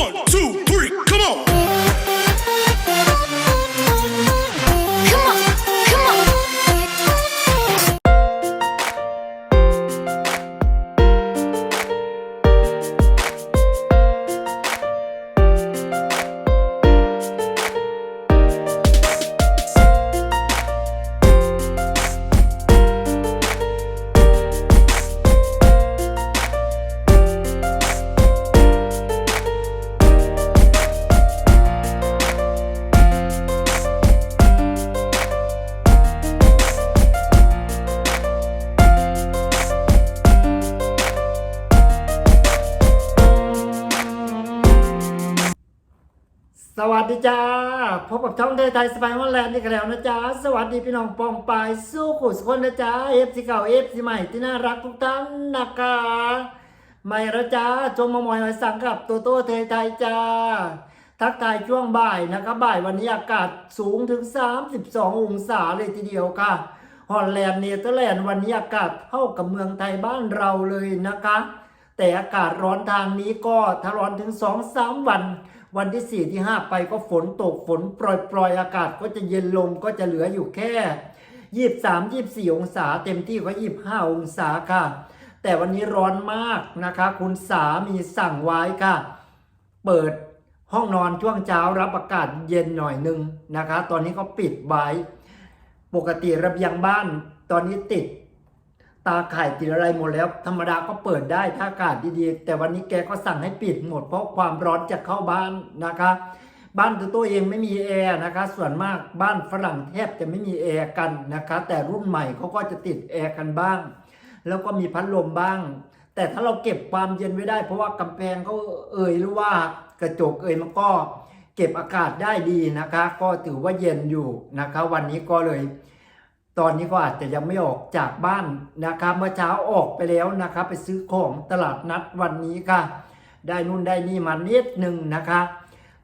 One, two, สวัสดีจ้าพบกับช่องไทยไทยสไปฮอลแลนด์นี่กันแล้วนะจ๊ะสวัสดีพี่น้องปองปายสู้ขุดคนนะจ๊ะเอฟซีเก่าเอฟซีใหม่ที่น่ารักทุกท่านนะคะใหม่ละจ้าจงมาหมอยหอยสังกับโตโต้เทยไทยจ้าทักทายช่วงบ่ายนะครับบ่ายวันนี้อากาศสูงถึง 32 องศาเลยทีเดียวค่ะฮอลแลนด์เนเธอร์แลนด์วันนี้อากาศเท่ากับเมืองไทยบ้านเราเลยนะคะ แต่อากาศร้อนทางนี้ก็ถ้าร้อนถึง 2-3 วัน วันที่ 4 ที่ 5 ไปก็ฝนตกฝนปล่อยๆอากาศก็จะเย็นลงก็จะเหลืออยู่แค่23 24องศาเต็มที่ก็25องศาค่ะ แต่วันนี้ร้อนมากนะคะ คุณสามีสั่งไว้ค่ะ เปิดห้องนอนช่วงเช้ารับอากาศเย็นหน่อยหนึงนะคะ ตอนนี้ก็ปิดไว้ ปกติระเบียงบ้าน ตอนนี้ติดาข่ายติดอะไรหมดแล้ว ธรรมดาก็เปิดได้ถ้าอากาศดีๆ แต่วันนี้แกก็สั่งให้ปิดหมด เพราะความร้อนจะเข้าบ้านนะคะ บ้านตัวตัวเองไม่มีแอร์นะคะ ส่วนมากบ้านฝรั่งแทบจะไม่มีแอร์กันนะคะ แต่รุ่นใหม่เขาก็จะติดแอร์กันบ้าง แล้วก็มีพัดลมบ้าง แต่ถ้าเราเก็บความเย็นไว้ได้ เพราะว่ากำแพงเขาเอ่ยหรือว่ากระจกเอ่ยมันก็เก็บอากาศได้ดีนะคะ ก็ถือว่าเย็นอยู่นะคะ วันนี้ก็เลย ตอนนี้ก็อาจจะยังไม่ออกจากบ้านนะครับเมื่อเช้าออกไปแล้วนะครับ ไปซื้อของตลาดนัดวันนี้ค่ะ ได้นู่นได้นี่มานิดหนึ่งนะคะ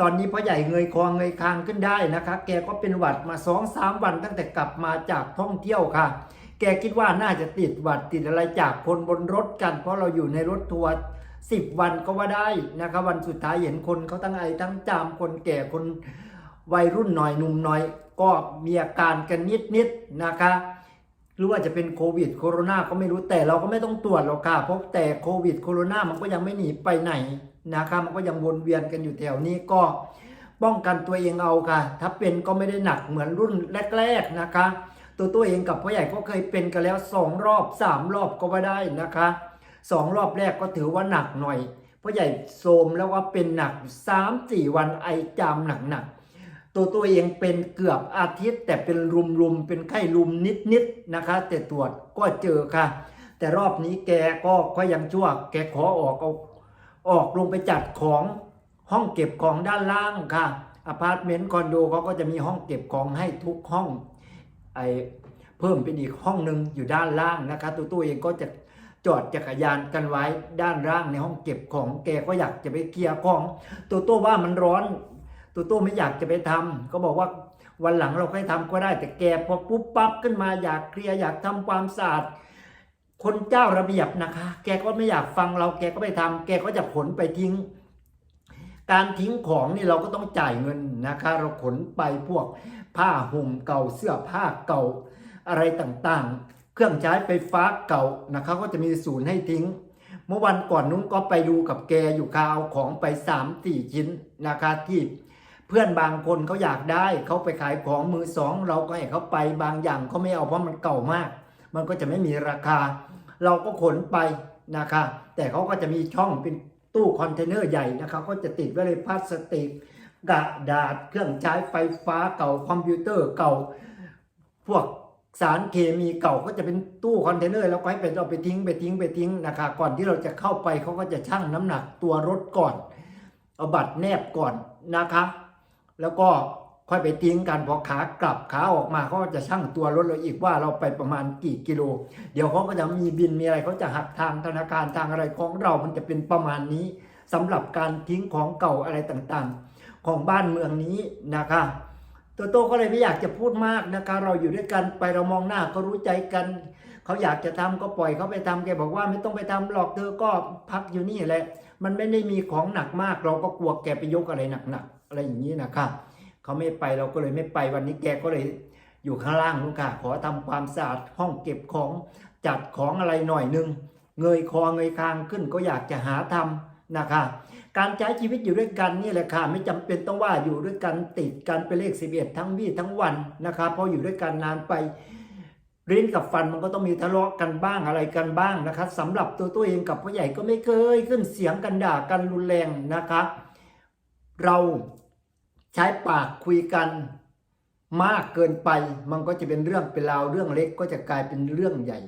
ตอนนี้พ่อใหญ่เงยคอเงยคางขึ้นได้นะคะ แกก็เป็นหวัดมาสองสามวันตั้งแต่กลับมาจากท่องเที่ยวค่ะ แกคิดว่าน่าจะติดหวัดติดอะไรจากคนบนรถกัน เพราะเราอยู่ในรถทัวร์สิบวันก็ว่าได้นะคะวันสุดท้ายเห็นคนเขาทั้งไอทั้งจามคนแก่คนวัยรุ่นหน่อยหนุ่มหน่อย ก็มีอาการกันนิดๆนะคะหรือว่าจะเป็นโควิดโคโรนาก็ไม่รู้แต่เราก็ไม่ต้องตรวจหรอกค่ะเพราะแต่โควิดโคโรนามันก็ยังไม่หนีไปไหนนะคะมันก็ยังวนเวียนกันอยู่แถวนี้ก็ป้องกันตัวเองเอาค่ะ ถ้าเป็นก็ไม่ได้หนักเหมือนรุ่นแรก ๆนะคะ ตัวตัวเองกับพ่อใหญ่ก็เคยเป็นกันแล้วสองรอบสามรอบก็ว่าได้นะคะสองรอบแรกก็ถือว่าหนักหน่อยพ่อใหญ่โทมแล้วว่าเป็นหนักสามสี่วันไอจามหนักๆ ตัวตัวเองเป็นเกือบอาทิตย์ แต่เป็นรุมๆเป็นไข้รุมนิดๆนะคะ แต่ตรวจก็เจอค่ะ แต่รอบนี้แกก็ก็ยังชั่ว แกขอออกเอาออกลงไปจัดของห้องเก็บของด้านล่างค่ะอพาร์ตเมนต์คอนโดเขาก็จะมีห้องเก็บของให้ทุกห้องไอเพิ่มเป็นอีกห้องหนึ่งอยู่ด้านล่างนะคะตัวตัวเองก็จะจอดจักรยานกันไว้ด้านล่างในห้องเก็บของแกก็อยากจะไปเคลียร์ของตัวตัวว่ามันร้อน ตัวตัวไม่อยากจะไปทำก็บอกว่าวันหลังเราค่อยทำก็ได้แต่แกพอปุ๊บปั๊บขึ้นมาอยากเคลียร์อยากทำความสะอาดคนเจ้าระเบียบนะคะ แกก็ไม่อยากฟังเรา แกก็ไปทำแกก็จะขนไปทิ้ง การทิ้งของนี่เราก็ต้องจ่ายเงินนะคะ เราขนไปพวกผ้าห่มเก่าเสื้อผ้าเก่าอะไรต่างๆ เครื่องใช้ไฟฟ้าเก่านะคะ ก็จะมีศูนย์ให้ทิ้ง เมื่อวันก่อนนุ้งก็ไปดูกับแกอยู่คาเอาของไป3ามสี่ชิ้นนะคะที่ เพื่อนบางคนเขาอยากได้เขาไปขายของมือสองเราก็ให้เขาไปบางอย่างเขาไม่เอาเพราะมันเก่ามาก มันก็จะไม่มีราคา เราก็ขนไปนะคะแต่เขาก็จะมีช่องเป็นตู้คอนเทนเนอร์ใหญ่นะคะก็จะติดไว้เลยพลาสติกกระดาษเครื่องใช้ไฟฟ้าเก่าคอมพิวเตอร์เก่า พวกสารเคมีเก่าก็จะเป็นตู้คอนเทนเนอร์แล้วก็ให้เป็นเราไปทิ้งไปทิ้งไปทิ้งนะคะก่อนที่เราจะเข้าไปเขาก็จะชั่งน้ำหนักตัวรถก่อน เอาบัตรแนบก่อนนะคะ แล้วก็ค่อยไปทิ้งกันพอขากลับขาออกมาเขาจะชั่งตัวรถเราอีกว่าเราไปประมาณกี่กิโล เดี๋ยวเขาก็จะมีบินมีอะไรเขาจะหักทางธนาคารทางอะไรของเรา มันจะเป็นประมาณนี้สำหรับการทิ้งของเก่าอะไรต่างๆ ของบ้านเมืองนี้นะคะตัวโตก็เลยไม่อยากจะพูดมากนะคะ เราอยู่ด้วยกันไปเรามองหน้าก็รู้ใจกันเขาอยากจะทำก็ปล่อยเขาไปทำแกบอกว่าไม่ต้องไปทำหรอกเธอก็พักอยู่นี่แหละ มันไม่ได้มีของหนักมากเราก็กลัวแกไปยกอะไรหนักๆ อะไรอย่างนี้นะครับเขาไม่ไปเราก็เลยไม่ไปวันนี้แกก็เลยอยู่ข้างล่างนู่นค่ะขอทำความสะอาดห้องเก็บของจัดของอะไรหน่อยนึงเงยคอเงยคางขึ้นก็อยากจะหาทำนะคะการใช้ชีวิตอยู่ด้วยกันนี่แหละค่ะไม่จำเป็นต้องว่าอยู่ด้วยกันติดกันเป็นเลขสิบเอ็ดทั้งวี่ทั้งวันนะคะพราะอยู่ด้วยกันนานไปลิ้นกับฟันมันก็ต้องมีทะเลาะกันบ้างอะไรกันบ้างนะคะสำหรับตัวตัวเองกับพ่อใหญ่ก็ไม่เคยขึ้นเสียงกันด่ากันรุนแรงนะคะ เรา ใช้ปากคุยกันมากเกินไป มันก็จะเป็นเรื่องเป็นราวเรื่องเล็กก็จะกลายเป็นเรื่องใหญ่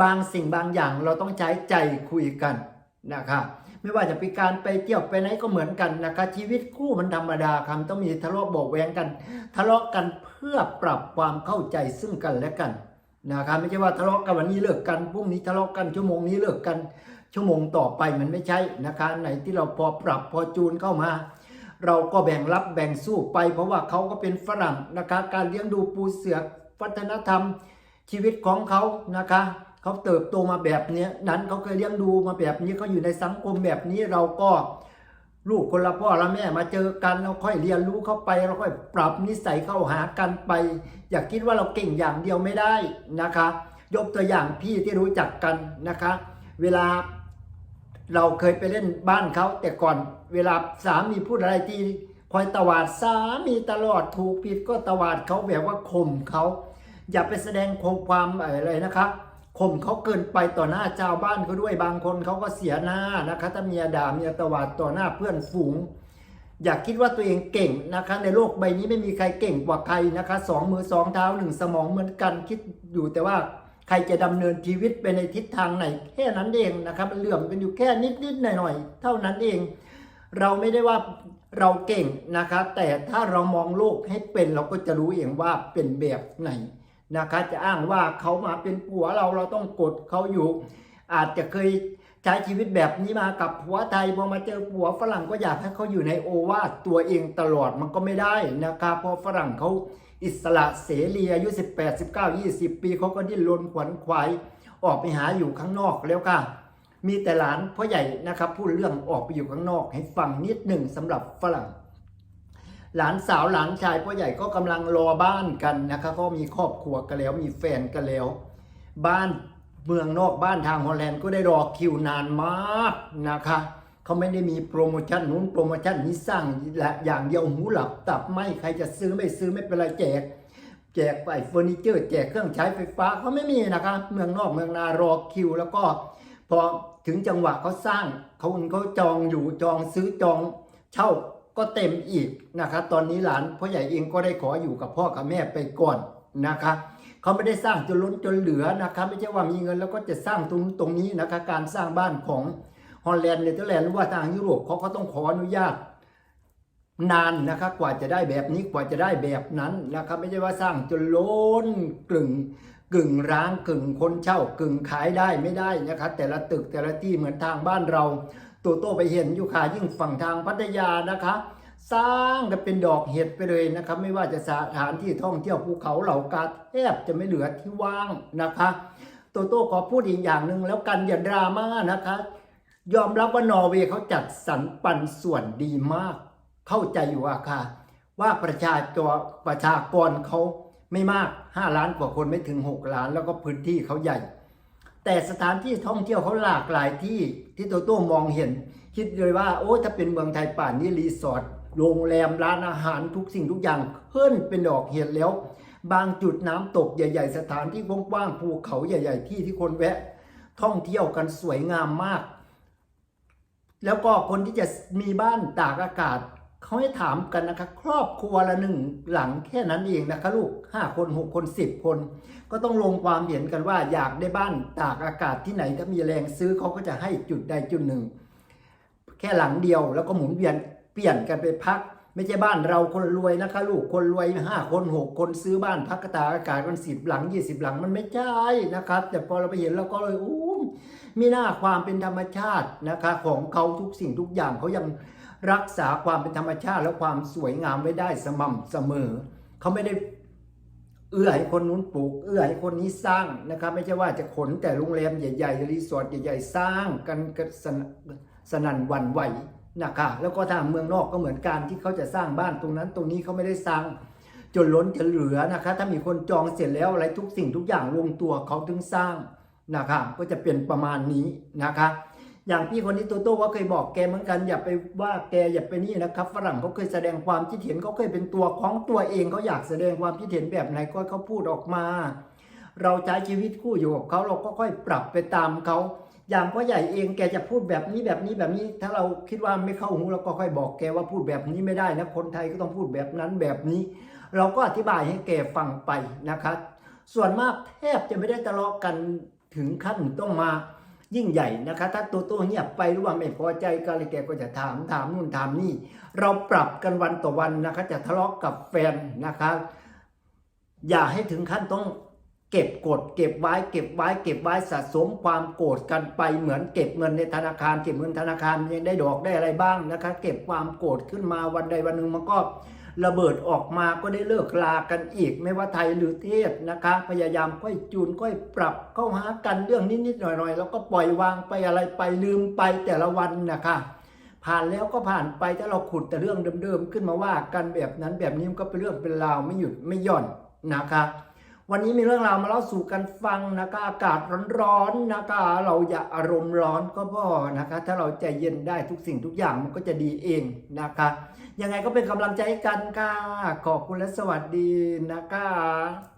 บางสิ่งบางอย่างเราต้องใช้ใจคุยกันนะคะไม่ว่าจะเป็นการไปเที่ยวไปไหนก็เหมือนกันนะคะชีวิตคู่มันธรรมดาคำต้องมีทะเลาะบอกแวงกัน ทะเลาะกันเพื่อปรับความเข้าใจซึ่งกันและกันนะคะไม่ใช่ว่าทะเลาะกันวันนี้เลิกกันพรุ่งนี้ทะเลาะกันชั่วโมงนี้เลิกกัน ชั่วโมงต่อไปมันไม่ใช่นะคะไหนที่เราพอปรับพอจูนเข้ามา เราก็แบ่งรับแบ่งสู้ไป เพราะว่าเขาก็เป็นฝรั่งนะคะการเลี้ยงดูปูเสือกวัฒนธรรม ชีวิตของเขานะคะเขาเติบโตมาแบบนี้นั้นเขาเคยเลี้ยงดูมาแบบนี้เขาอยู่ในสังคมแบบนี้เราก็ลูกคนละพ่อละแม่มาเจอกันเราค่อยเรียนรู้เข้าไป เราค่อยปรับนิสัยเข้าหากันไป อย่าคิดว่าเราเก่งอย่างเดียวไม่ได้นะคะ ยกตัวอย่างพี่ที่รู้จักกันนะคะ เวลา เราเคยไปเล่นบ้านเขาแต่ก่อนเวลาสามีพูดอะไรที่คอยตวาดสามีตลอดถูกผิดก็ตวาดเขาแบบว่าข่มเขาอย่าไปแสดงความอะไรนะครับข่มเขาเกินไปต่อหน้าเจ้าบ้านเขาด้วยบางคนเขาก็เสียหน้านะคะถ้าเมียด่าเมียตวาดต่อหน้าเพื่อนฝูง อย่าคิดว่าตัวเองเก่งนะคะ ในโลกใบนี้ไม่มีใครเก่งกว่าใครนะคะสองมือสองเท้าหนึ่งสมองเหมือนกันคิดอยู่แต่ว่า ใครจะดำเนินชีวิตไปในทิศทางไหนแค่นั้นเองนะครับเหลื่อมกันอยู่แค่นิดๆหน่อยๆเท่านั้นเอง เราไม่ได้ว่าเราเก่งนะคะแต่ถ้าเรามองโลกให้เป็นเราก็จะรู้เองว่าเป็นแบบไหนนะคะจะอ้างว่าเขามาเป็นผัวเราเราต้องกดเขาอยู่ อาจจะเคยใช้ชีวิตแบบนี้มากับผัวไทยพอมาเจอผัวฝรั่งก็อยากให้เขาอยู่ในโอวาทตัวเองตลอดมันก็ไม่ได้นะคะเพราะฝรั่งเขา อิสระเสรีอายุ 18 19 20 ปีเขาก็ดิ้นรนขวนขวายออกไปหาอยู่ข้างนอกแล้วค่ะ มีแต่หลานพ่อใหญ่นะครับพูดเรื่องออกไปอยู่ข้างนอก ให้ฟังนิดหนึ่งสำหรับฝรั่ง หลานสาวหลานชายพ่อใหญ่ก็กำลังรอบ้านกันนะคะก็มีครอบครัวกันแล้วมีแฟนกันแล้ว บ้านเมืองนอกบ้านทางฮอลแลนด์ก็ได้รอคิวนานมากนะคะ เขาไม่ได้มีโปรโมชั่นนู้นโปรโมชั่นนี้สร้างและอย่างเดียวหูหลับตับไม่ใครจะซื้อไม่ซื้อไม่เป็นไรแจก แจกไปเฟอร์นิเจอร์แจกเครื่องใช้ไฟฟ้าเขาไม่มีนะคะเมืองนอกเมืองนารอคิว แล้วก็พอถึงจังหวะเขาสร้างเขาเขาจองอยู่จองซื้อจองเช่าก็เต็มอีกนะคะตอนนี้หลานพ่อใหญ่เองก็ได้ขออยู่กับพ่อกับแม่ไปก่อนนะคะเขาไม่ได้สร้างจนล้นจนเหลือนะคะไม่ใช่ว่ามีเงินแล้วก็จะสร้างตรงตรงนี้นะคะการสร้างบ้านของ ฮอลแลนด์เนเธอร์แลนด์หรือว่าทางยุโรปเขาก็ต้องขออนุญาตนานนะครับกว่าจะได้แบบนี้กว่าจะได้แบบนั้นนะครับไม่ใช่ว่าสร้างจนล้นกึ่งกึ่งร้างกึ่งคนเช่ากึ่งขายได้ไม่ได้นะครับแต่ละตึกแต่ละที่เหมือนทางบ้านเรา ตัวโตไปเห็นอยู่ค่ะยิ่งฝั่งทางพัทยานะคะ สร้างกันเป็นดอกเห็ดไปเลยนะครับ ไม่ว่าจะสถานที่ท่องเที่ยวภูเขาเหล่ากาแทบจะไม่เหลือที่ว่างนะคะโตโตขอพูดอีกอย่างหนึ่งแล้วกันอย่าดราม่านะคะ ยอมรับว่านอร์เวย์เขาจัดสรรปันส่วนดีมาก เข้าใจอยู่ว่าค่ะ ว่าประชาจรประชากรเขาไม่มาก 5 ล้านกว่าคนไม่ถึง 6 ล้าน แล้วก็พื้นที่เขาใหญ่ แต่สถานที่ท่องเที่ยวเขาหลากหลายที่ที่โตโต้มองเห็น คิดเลยว่าโอ้ถ้าเป็นเมืองไทยป่านนี้รีสอร์ทโรงแรมร้านอาหารทุกสิ่งทุกอย่างขึ้นเป็นดอกเห็ดแล้ว บางจุดน้ำตกใหญ่ ๆ สถานที่กว้างๆภูเขาใหญ่ ๆ ที่ที่คนแวะ ท่องเที่ยวกันสวยงามมาก แล้วก็คนที่จะมีบ้านตากอากาศเขาให้ถามกันนะคะ ครอบครัวละหนึ่งหลังแค่นั้นเองนะคะลูกห้าคนหกคนสิบคน ก็ต้องลงความเห็นกันว่าอยากได้บ้านตากอากาศที่ไหนถ้ามีแรงซื้อเขาก็จะให้จุดใดจุดหนึ่ง แค่หลังเดียวแล้วก็หมุนเวียนเปลี่ยนกันไปพัก ไม่ใช่บ้านเราคนรวยนะคะ ลูกคนรวยห้าคนหกคนซื้อบ้านพักตากอากาศกันสิบหลังยี่สิบหลังมันไม่ใช่นะครับแต่พอเราไปเห็นเราก็เลยอู้ มีหน้าความเป็นธรรมชาตินะคะของเขาทุกสิ่งทุกอย่างเขายังรักษาความเป็นธรรมชาติและความสวยงามไว้ได้สม่ำเสมอ เขาไม่ได้เอื้อให้คนนู้นปลูก เอื้อให้คนนี้สร้างนะครับไม่ใช่ว่าจะขนแต่โรงแรมใหญ่ๆรีสอร์ทใหญ่ๆสร้างกันกสนสนั่นหวันไหวนะคะแล้วก็ทางเมืองนอกก็เหมือนกันที่เขาจะสร้างบ้านตรงนั้น ตรงนี้เขาไม่ได้สร้างจนล้นจนเหลือนะคะ ถ้ามีคนจองเสร็จแล้วอะไรทุกสิ่งทุกอย่างลงตัวเขาถึงสร้าง นะคะก็จะเป็นประมาณนี้นะคะ อย่างพี่คนนี้โตโต้ก็เคยบอกแกเหมือนกัน อย่าไปว่าแกอย่าไปนี่นะครับฝรั่งเขาเคยแสดงความคิดเห็นเขาเคยเป็นตัวของตัวเองเขาอยากแสดงความคิดเห็นแบบไหนก็เขาพูดออกมา เราใช้ชีวิตคู่อยู่กับเขาเราก็ค่อยปรับไปตามเขาอย่างพ่อใหญ่เองแกจะพูดแบบนี้แบบนี้แบบนี้ ถ้าเราคิดว่าไม่เข้าหูเราก็ค่อยบอกแกว่าพูดแบบนี้ไม่ได้นะคนไทยก็ต้องพูดแบบนั้นแบบนี้ เราก็อธิบายให้แกฟังไปนะคะ ส่วนมากแทบจะไม่ได้ทะเลาะกัน ถึงขั้นต้องมายิ่งใหญ่นะคะ ถ้าตัวโตเงียบไปหรือว่าไม่พอใจกันเลยแกก็จะถามถามนู่นถามนี่ เราปรับกันวันต่อวันนะคะ จะทะเลาะกับแฟนนะคะ อย่าให้ถึงขั้นต้องเก็บกดเก็บไว้เก็บไว้เก็บไว้สะสมความโกรธกันไปเหมือนเก็บเงินในธนาคาร เก็บเงินธนาคารยังได้ดอกได้อะไรบ้างนะคะ เก็บความโกรธขึ้นมาวันใดวันหนึ่งมันก็ ระเบิดออกมาก็ได้เลิกลากันอีก ไม่ว่าไทยหรือเทศนะคะ พยายามค่อยจูนค่อยปรับเข้าหากันเรื่องนิดๆหน่อยๆ แล้วก็ปล่อยวางไปอะไรไปลืมไปแต่ละวันนะคะผ่านแล้วก็ผ่านไปถ้าเราขุดแต่เรื่องเดิมๆ ขึ้นมาว่ากันแบบนั้นแบบนี้มันก็เป็นเรื่องเป็นราวไม่หยุดไม่หย่อนนะคะ วันนี้มีเรื่องราวมาเล่าสู่กันฟังนะคะอากาศร้อนๆนะคะ เราอย่าอารมณ์ร้อนก็พอนะคะ ถ้าเราใจเย็นได้ทุกสิ่งทุกอย่างมันก็จะดีเองนะคะ ยังไงก็เป็นกำลังใจกันค่ะ ขอบคุณและสวัสดีนะคะ